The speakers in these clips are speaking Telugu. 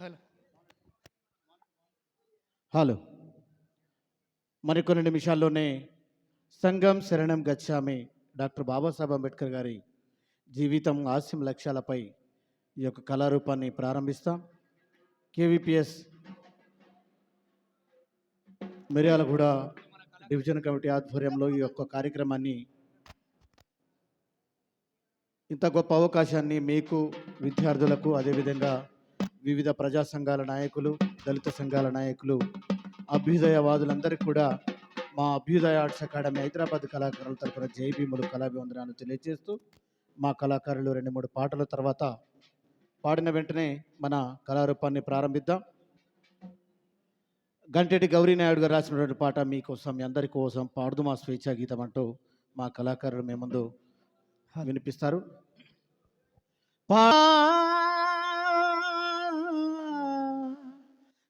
హలో. హలో. మరికొన్ని నిమిషాల్లోనే సంఘం శరణం గచ్చామి డాక్టర్ బాబాసాహెబ్ అంబేద్కర్ గారి జీవితం ఆశయం లక్ష్యాలపై ఈ యొక్క కళారూపాన్ని ప్రారంభిస్తాం. కేవీపీఎస్ మిర్యాలగూడ డివిజన్ కమిటీ ఆధ్వర్యంలో ఈ యొక్క కార్యక్రమాన్ని ఇంత గొప్ప అవకాశాన్ని మీకు విద్యార్థులకు అదేవిధంగా వివిధ ప్రజా సంఘాల నాయకులు దళిత సంఘాల నాయకులు అభ్యుదయవాదులందరికీ కూడా మా అభ్యుదయ ఆర్ట్స్ అకాడమీ హైదరాబాద్ కళాకారుల తరపున జై భీములు కళాభివందనాలు తెలియజేస్తూ మా కళాకారులు రెండు మూడు పాటల తర్వాత పాడిన వెంటనే మన కళారూపాన్ని ప్రారంభిద్దాం. గంటెటి గౌరీ నాయుడు గారు రాసినటువంటి పాట మీకోసం మీ అందరి కోసం పాడుదు మా స్వేచ్ఛా గీతం అంటూ మా కళాకారులు మీ ముందు వినిపిస్తారు. పా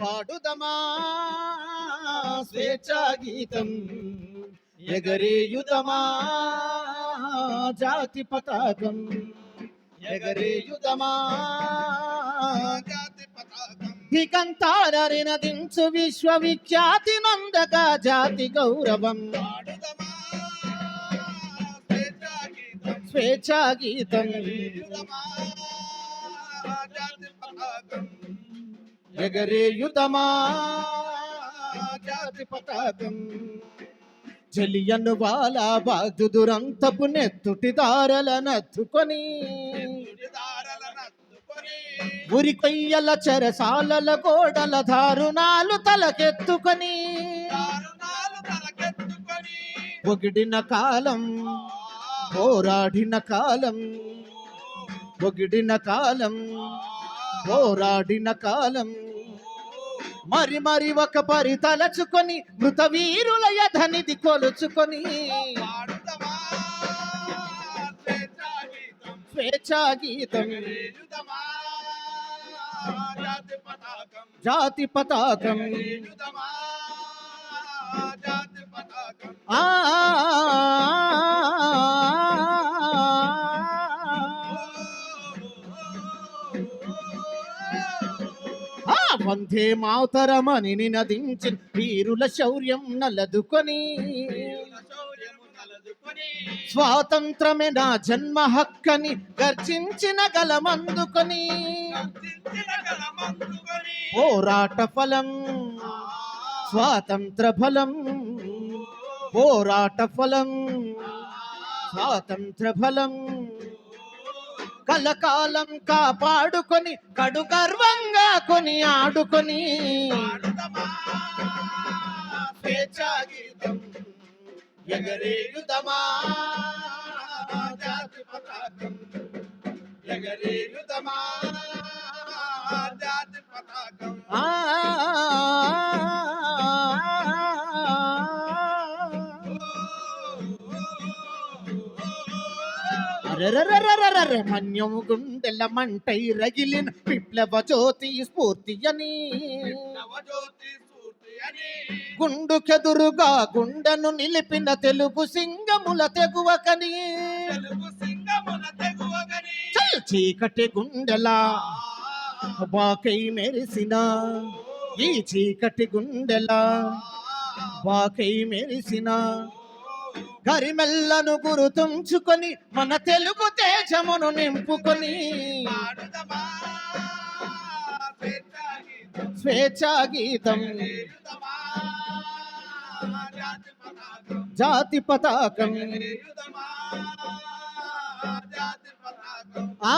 పాడుదమా? స్వేచ్ఛా గీతం ఎగరేయుదమా? జాతి పతాకం ఎగరేయుదమా? జాతి పతాకం దిగంతారరినదించు విశ్వవిఖ్యాతి నందక జాతి గౌరవం. స్వేచ్ఛా గీతం పాడుదమా జాతి పతాకం జలియను వాలా బాగు దురంతపు నెత్తుటి దారల నత్తుకొని. ఉరి కొయ్యల చెరసాలల గోడల దారుణాలు తలకెత్తుకొని. ఒగిడిన కాలం పోరాడిన కాలం. ఒగిడిన కాలం పోరాడిన కాలం. మరి మరి ఒక పరి తలచుకొని మృత వీరుల యధనిది కొలుచుకొని స్వేచ్ఛా గీతం స్వేచ్ఛా జాతి పతాకం ఆ వందే మాతరమని నినదించి వీరుల శౌర్యం నలదుకొని. స్వాతంత్రమే నా జన్మ హక్కని గర్జించిన గలమందుకొని. పోరాట ఫలం స్వాతంత్ర ఫలం పోరాట ఫలం స్వాతంత్ర ఫలం. కలకాలం కాపాడుకొని కడు గర్వంగా కొని ఆడుకొని. ఎగరేయుదమా జాతి పతాకం. ఎగరేయుదమా జాతి పతాకం. ఆ గుండెల మంటై రగిలిన విప్లవ జ్యోతి స్ఫూర్తి అని. గుండుకెదురుగా గుండెను నిలిపిన తెలుగు సింగముల తెగువకని. చీకటి గుండెలా బాకై మెరిసిన ఈ చీకటి గుండెలా బాకై మెరిసినా గరిమెల్లను గురుతుంచుకొని మన తెలుగు తేజమును నింపుకొని స్వేచ్ఛా గీతం. జాతి పతాకం. ఆ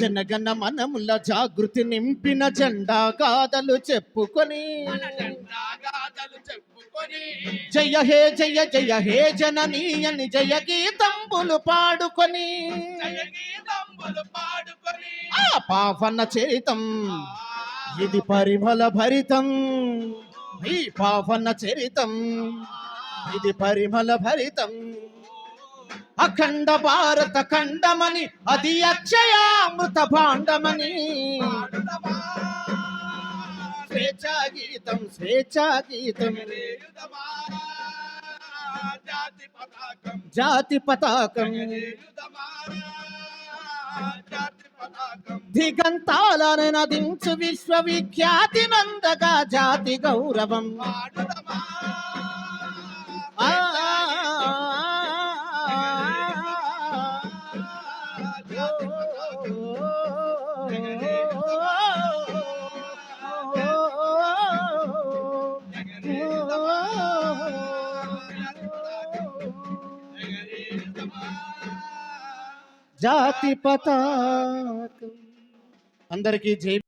జనగణ మనముల జాగృతి నింపిన జెండా గాథలు చెప్పుకొని. జయ హే జయ జయ హే జననీయని జయ జయ గీతంబులు పాడుకొని. ఆ పావన చరితం ఇది పరిమళ భరితం. ఈ పావన చరితం ఇది పరిమళ భరితం. అఖండ భారత ఖండమని అది అక్షయామృత భాండమని. స్వేచ్ఛా గీతం స్వేచ్ఛా గీతం. జాతి పతాకం. జాతి పతాకం దిగంతాలను నదించు విశ్వవిఖ్యాతి నందగా జాతి గౌరవం. ఆ జాతి పతాకం అందరికీ జై